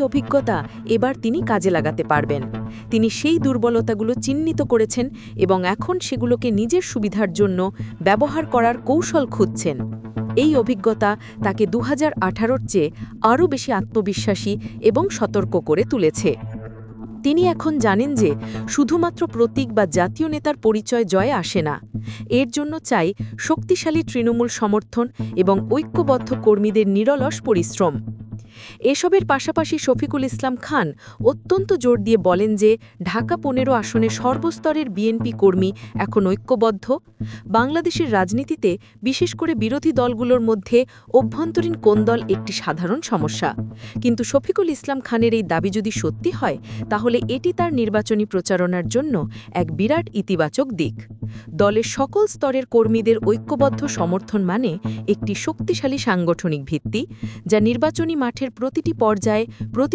অভিজ্ঞতা এবার তিনি কাজে লাগাতে পারবেন। তিনি সেই দুর্বলতাগুলো চিহ্নিত করেছেন এবং এখন সেগুলোকে নিজের সুবিধার জন্য ব্যবহার করার কৌশল খুঁজছেন। এই অভিজ্ঞতা তাকে দু হাজার চেয়ে আরও বেশি আত্মবিশ্বাসী এবং সতর্ক করে তুলেছে। তিনি এখন জানেন যে শুধুমাত্র প্রতীক বা জাতীয় নেতার পরিচয় জয়ে আসে না। এর জন্য চাই শক্তিশালী তৃণমূল সমর্থন এবং ঐক্যবদ্ধ কর্মীদের নিরলস পরিশ্রম। এসবের পাশাপাশি শফিকুল ইসলাম খান অত্যন্ত জোর দিয়ে বলেন যে, ঢাকা পনেরো আসনে সর্বস্তরের বিএনপি কর্মী এখন ঐক্যবদ্ধ। বাংলাদেশের রাজনীতিতে বিশেষ করে বিরোধী দলগুলোর মধ্যে অভ্যন্তরীণ কোন্দল একটি সাধারণ সমস্যা? কিন্তু শফিকুল ইসলাম খানের এই দাবি যদি সত্যি হয়, তাহলে এটি তার নির্বাচনী প্রচারণার জন্য এক বিরাট ইতিবাচক দিক। দলের সকল স্তরের কর্মীদের ঐক্যবদ্ধ সমর্থন মানে একটি শক্তিশালী সাংগঠনিক ভিত্তি, যা নির্বাচনী মাঠের প্রতিটি পর্যায়ে প্রতি